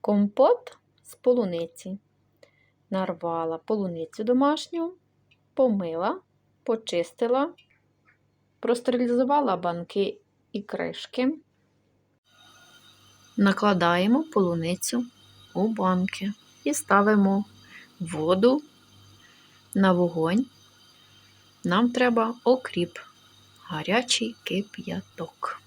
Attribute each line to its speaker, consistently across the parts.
Speaker 1: Компот з полуниці. Нарвала полуницю домашню, помила, почистила, простерилізувала банки і кришки. Накладаємо полуницю у банки і ставимо воду на вогонь. Нам треба окріп, гарячий кип'яток.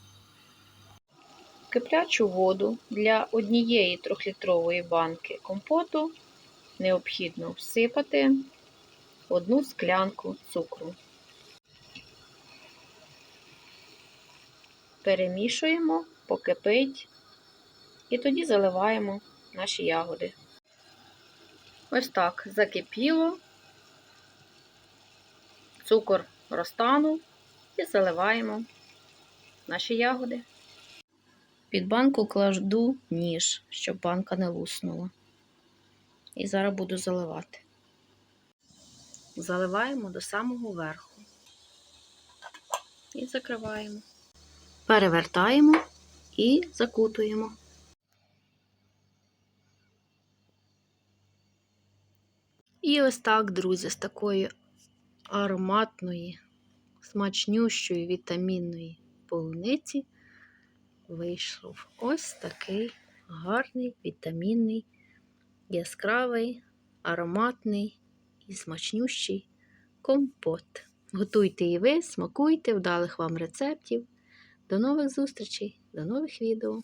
Speaker 1: Киплячу воду для однієї трьохлітрової банки компоту необхідно всипати одну склянку цукру. Перемішуємо, покипить і тоді заливаємо наші ягоди. Ось так закипіло, цукор розтанув і заливаємо наші ягоди. Під банку кладу ніж, щоб банка не луснула. І зараз буду заливати. Заливаємо до самого верху. І закриваємо. Перевертаємо і закутуємо. І ось так, друзі, з такої ароматної, смачнющої вітамінної полуниці вийшов ось такий гарний, вітамінний, яскравий, ароматний і смачнющий компот. Готуйте і ви, смакуйте, вдалих вам рецептів. До нових зустрічей, до нових відео!